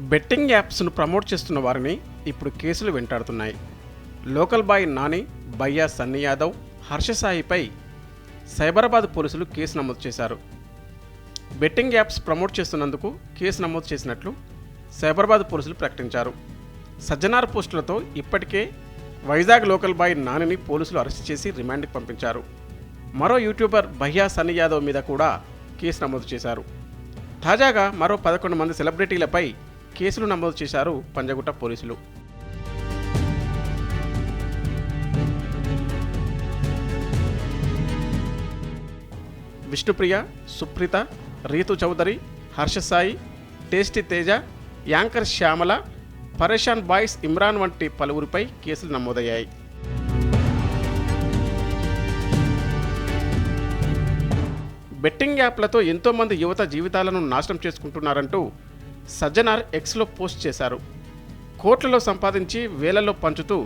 Betting యాప్స్ను promote చేస్తున్న వారిని ఇప్పుడు కేసులు వెంటాడుతున్నాయి. లోకల్ బాయ్ నాని బయ్యా సన్నీ యాదవ్ హర్షసాయిపై సైబరాబాద్ పోలీసులు కేసు నమోదు చేశారు. బెట్టింగ్ యాప్స్ ప్రమోట్ చేస్తున్నందుకు కేసు నమోదు చేసినట్లు సైబరాబాద్ పోలీసులు ప్రకటించారు. సజ్జనార్ పోస్టులతో ఇప్పటికే వైజాగ్ లోకల్ బాయ్ నానిని పోలీసులు అరెస్ట్ చేసి రిమాండ్కి పంపించారు. మరో యూట్యూబర్ భయ్యా సన్నీ యాదవ్ మీద కూడా కేసు నమోదు చేశారు. తాజాగా మరో పదకొండు మంది సెలబ్రిటీలపై కేసులు నమోదు చేశారు పంజగుట్ట పోలీసులు. Vishnupriya Supritha Rithu Chowdary Harshasai tasty Teja anchor Shyamala Pareshan boys Imran వంటి పలువురిపై కేసులు నమోదయ్యాయి. బెట్టింగ్ యాప్లతో ఎంతోమంది యువత జీవితాలను నాశనం చేసుకుంటున్నారంటూ సజ్జనార్ ఎక్స్లో పోస్ట్ చేశారు. కోట్లలో సంపాదించి వేలలో పంచుతూ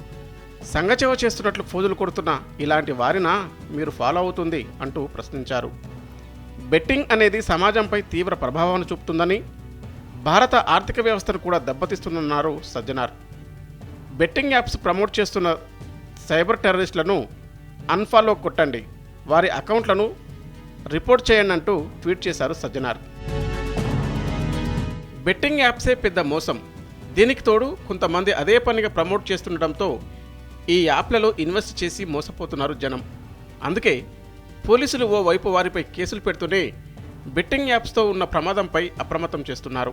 సంఘచేవ చేస్తున్నట్లు ఫోజులు కొడుతున్న ఇలాంటి వారినా మీరు ఫాలో అవుతుంది అంటూ ప్రశ్నించారు. బెట్టింగ్ అనేది సమాజంపై తీవ్ర ప్రభావాన్ని చూపుతుందని భారత ఆర్థిక వ్యవస్థను కూడా దెబ్బతీస్తుందన్నారు సజ్జనార్. బెట్టింగ్ యాప్స్ ప్రమోట్ చేస్తున్న సైబర్ టెర్రరిస్టులను అన్ఫాలో కొట్టండి. వారి అకౌంట్లను రిపోర్ట్ చేయండి అంటూ ట్వీట్ చేశారు సజ్జనార్. బెట్టింగ్ యాప్సే పెద్ద మోసం. దీనికి తోడు కొంతమంది అదే పనిగా ప్రమోట్ చేస్తుండటంతో ఈ యాప్లలో ఇన్వెస్ట్ చేసి మోసపోతున్నారు జనం. అందుకే పోలీసులు ఓ వైపు వారిపై కేసులు పెడుతూనే బెట్టింగ్ యాప్స్తో ఉన్న ప్రమాదంపై అప్రమత్తం చేస్తున్నారు.